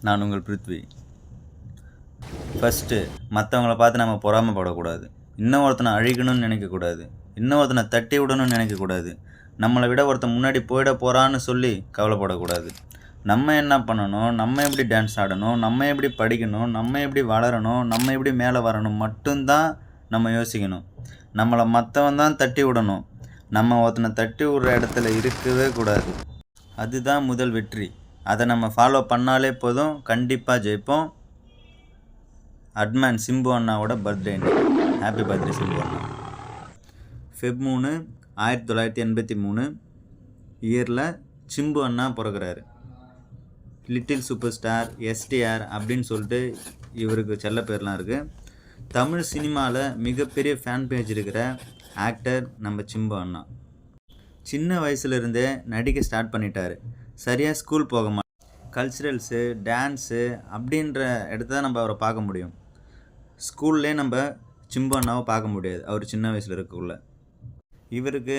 நான் உங்கள் பிருத்வி. ஃபஸ்ட்டு மற்றவங்கள பார்த்து நம்ம பொறாமப்படக்கூடாது. இன்னும் ஒருத்தனை அழிக்கணும்னு நினைக்கக்கூடாது. இன்னும் ஒருத்தனை தட்டி விடணும்னு நினைக்கக்கூடாது. நம்மளை விட ஒருத்தன் முன்னாடி போயிட போகிறான்னு சொல்லி கவலைப்படக்கூடாது. நம்ம என்ன பண்ணணும்? நம்ம எப்படி டான்ஸ் ஆடணும்? நம்ம எப்படி படிக்கணும்? நம்ம எப்படி வளரணும்? நம்ம எப்படி மேலே வரணும்? மட்டும்தான் நம்ம யோசிக்கணும். நம்மளை மற்றவன் தான் தட்டி விடணும். நம்ம ஒருத்தனை தட்டி விடுற இடத்துல இருக்கவே கூடாது. அதுதான் முதல் வெற்றி. அதை நம்ம ஃபாலோ பண்ணாலே போதும். கண்டிப்பாக ஜெயிப்போம். அட்மேன் சிம்பு அண்ணாவோட birthday happy birthday Simbu anna. Feb மூணு ஆயிரத்தி தொள்ளாயிரத்தி எண்பத்தி மூணு இயரில் சிம்பு அண்ணா பிறகுறாரு லிட்டில் சூப்பர் ஸ்டார் எஸ்டிஆர் அப்படின்னு சொல்லிட்டு இவருக்கு செல்ல பேர்லாம் இருக்குது தமிழ் சினிமாவில் மிகப்பெரிய ஃபேன் பேஜ் இருக்கிற ஆக்டர் நம்ம சிம்பு அண்ணா. சின்ன வயசுலேருந்தே நடிக்க ஸ்டார்ட் பண்ணிட்டார். சரியாக ஸ்கூல் போக மாட்டார் கல்ச்சுரல்ஸு டான்ஸு அப்படின்ற இடத்த நம்ம அவரை பார்க்க முடியும். ஸ்கூல்லே நம்ம சிம்பண்ணாவை பார்க்க முடியாது. அவர் சின்ன வயசில் இருக்கக்குள்ள. இவருக்கு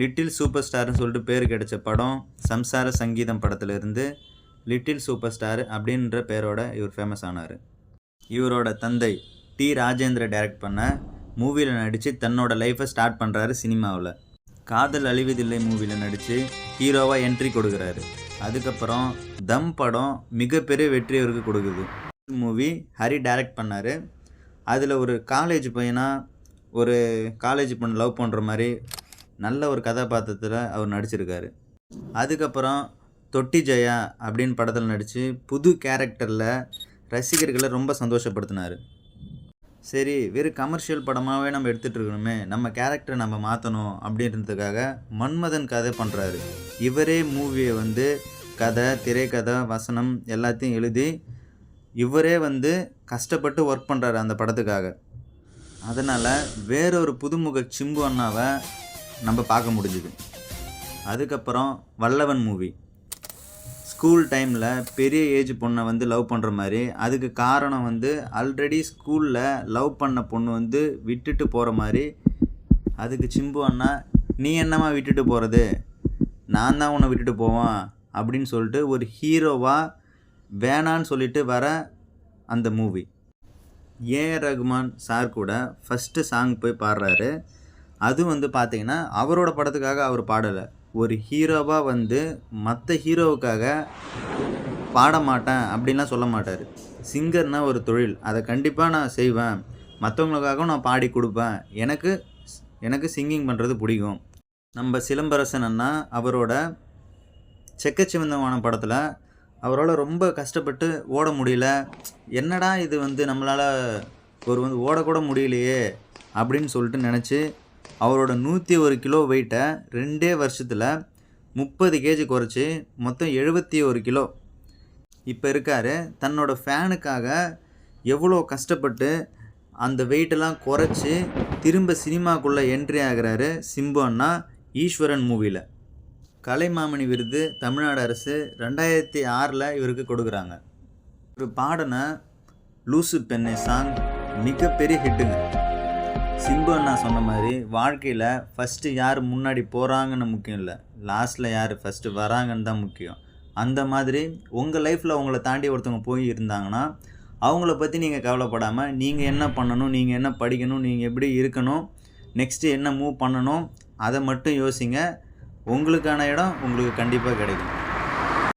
லிட்டில் சூப்பர் ஸ்டார்னு சொல்லிட்டு பேர் கிடைச்ச படம் சம்சார சங்கீதம் படத்துலேருந்து லிட்டில் சூப்பர் ஸ்டார் அப்படின்ற பேரோட இவர் ஃபேமஸ் ஆனார். இவரோட தந்தை டி. ராஜேந்திர டைரக்ட் பண்ண மூவியில் நடித்து தன்னோட லைஃப்பை ஸ்டார்ட் பண்ணுறாரு சினிமாவில் காதல் அழிவதில்லை மூவியில் நடித்து ஹீரோவாக என்ட்ரி கொடுக்குறாரு. அதுக்கப்புறம் தம் படம் மிகப்பெரிய வெற்றி அவருக்கு கொடுக்குது. மூவி ஹரி டைரக்ட் பண்ணார். அதில் ஒரு காலேஜ் பையனாக ஒரு காலேஜ் பொண்ணு லவ் பண்ணுற மாதிரி நல்ல ஒரு கதாபாத்திரத்தில் அவர் நடிச்சிருக்காரு. அதுக்கப்புறம் தொட்டி ஜெயா அப்படின்னு படத்தில் நடித்து புது கேரக்டரில் ரசிகர்களை ரொம்ப சந்தோஷப்படுத்தினார். சரி வெறும் கமர்ஷியல் படமாகவே நம்ம எடுத்துகிட்டு இருக்கணுமே நம்ம கேரக்டரை நம்ம மாற்றணும் அப்படின்றதுக்காக மன்மதன் கதை பண்ணுறாரு இவரே மூவியை வந்து கதை திரைக்கதை வசனம் எல்லாத்தையும் எழுதி இவரே வந்து கஷ்டப்பட்டு ஒர்க் பண்ணுறாரு அந்த படத்துக்காக. அதனால் வேறொரு புதுமுக சிம்பு அண்ணாவை நம்ம பார்க்க முடிஞ்சுது. அதுக்கப்புறம் வல்லவன் மூவி ஸ்கூல் டைமில் பெரிய ஏஜ் பொண்ணை வந்து லவ் பண்ணுற மாதிரி அதுக்கு காரணம் வந்து ஆல்ரெடி ஸ்கூலில் லவ் பண்ண பொண்ணு வந்து விட்டுட்டு போகிற மாதிரி அதுக்கு சிம்பு அண்ணா நீ என்னம்மா விட்டுட்டு போகிறது நான் தான் உன்னை விட்டுட்டு போவான் அப்படின்னு சொல்லிட்டு ஒரு ஹீரோவாக வேணான்னு சொல்லிட்டு வர அந்த movie A R Rahman sir கூட ஃபஸ்ட்டு சாங் போய் பாடுறாரு. அது வந்து பார்த்தீங்கன்னா அவரோட படத்துக்காக அவர் பாடலை. ஒரு ஹீரோவாக வந்து மற்ற ஹீரோவுக்காக பாட மாட்டேன் அப்படின்லாம் சொல்ல மாட்டார். சிங்கர்னால் ஒரு தொழில். அதை கண்டிப்பாக நான் செய்வேன். மற்றவங்களுக்காகவும் நான் பாடி கொடுப்பேன். எனக்கு எனக்கு சிங்கிங் பண்ணுறது பிடிக்கும். நம்ம சிலம்பரசன் அண்ணா அவரோட செக்கச்சிவந்தமான படத்தில் அவரால் ரொம்ப கஷ்டப்பட்டு ஓட முடியல. என்னடா இது வந்து நம்மளால் ஒரு வந்து ஓடக்கூட முடியலையே அப்படின்னு சொல்லிட்டு நினச்சி அவரோட நூற்றி ஒரு கிலோ வெயிட்டை ரெண்டே வருஷத்தில் முப்பது கேஜி குறைச்சி மொத்தம் எழுபத்தி ஒரு கிலோ. இப்போ இருக்கார். தன்னோட ஃபேனுக்காக எவ்வளோ கஷ்டப்பட்டு அந்த வெயிட்டெல்லாம் குறைச்சி திரும்ப சினிமாக்குள்ளே என்ட்ரி ஆகிறாரு சிம்பு அண்ணா ஈஸ்வரன் மூவியில் கலைமாமணி விருது தமிழ்நாடு அரசு ரெண்டாயிரத்தி ஆறில் இவருக்கு கொடுக்குறாங்க. ஒரு பாடனை லூசு பெண்ணை சாங் மிகப்பெரிய ஹிட்டுங்க நான் சொன்ன மாதிரி வாழ்க்கையில் ஃபஸ்ட்டு யார் முன்னாடி போகிறாங்கன்னு முக்கியம் இல்லை. லாஸ்ட்டில் யார் ஃபஸ்ட்டு வராங்கன்னு தான் முக்கியம். அந்த மாதிரி உங்கள் லைஃப்பில் உங்களை தாண்டி ஒருத்தவங்க போய் இருந்தாங்கன்னா அவங்கள பற்றி நீங்கள் கவலைப்படாமல் நீங்கள் என்ன பண்ணணும் நீங்கள் என்ன படிக்கணும் நீங்கள் எப்படி இருக்கணும் நெக்ஸ்ட்டு என்ன மூவ் பண்ணணும் அதை மட்டும் யோசிங்க. உங்களுக்கான இடம் உங்களுக்கு கண்டிப்பாக கிடைக்கும்.